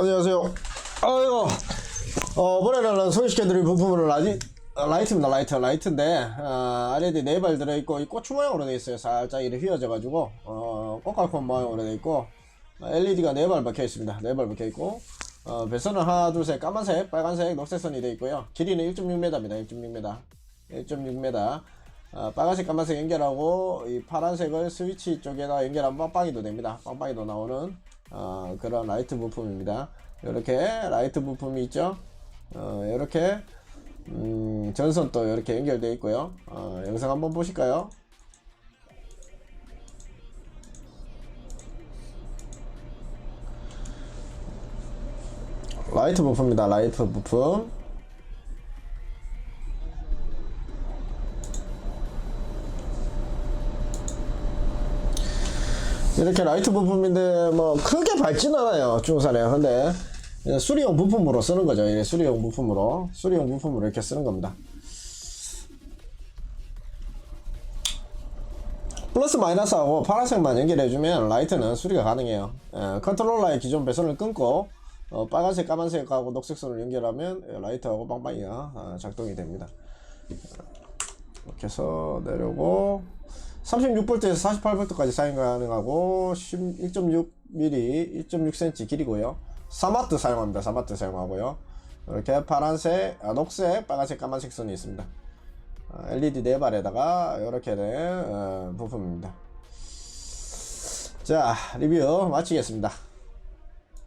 안녕하세요. 아이고, 어, 이번에는 소개시켜드릴 부품은 라지, 어, 라이트입니다. 라이트, 라이트인데, 어, LED 네발 들어있고, 이 고추 모양으로 되어 있어요. 살짝 이렇게 휘어져가지고, 어, 꽃갈콘 모양으로 되어 있고, LED가 네 발 박혀 있습니다. 네 발 박혀 있고, 어, 배선은 하나, 둘, 셋, 까만색, 빨간색, 녹색선이 되어 있고요. 길이는 1.6m입니다. 1.6m. 1.6m. 어, 빨간색, 까만색 연결하고, 이 파란색을 스위치 쪽에다 연결하면 빵빵이도 됩니다. 빵빵이도 나오는, 어, 그런 라이트 부품입니다. 이렇게 라이트 부품이 있죠. 어, 이렇게 음, 전선 또 이렇게 연결되어 있고요. 어, 영상 한번 보실까요? 라이트 부품입니다. 라이트 부품. 이렇게 라이트 부품인데 뭐 크게 밝진 않아요 중산에. 근데 수리용 부품으로 쓰는 거죠. 이게 수리용 부품으로. 수리용 부품으로 이렇게 쓰는 겁니다. 플러스 마이너스하고 파란색만 연결해주면 라이트는 수리가 가능해요. 예, 컨트롤러의 기존 배선을 끊고 어, 빨간색 까만색하고 녹색선을 연결하면 예, 라이트하고 빵빵이가 아, 작동이 됩니다. 이렇게 해서 내려오고 36V에서 48V까지 사용 가능하고 1.6mm, 1.6cm 길이고요. 4마트 사용합니다. 4마트 사용하고요. 이렇게 파란색, 아, 녹색, 빨간색, 까만색 선이 있습니다. 아, LED 네 발에다가 이렇게 된 어, 부품입니다. 자 리뷰 마치겠습니다.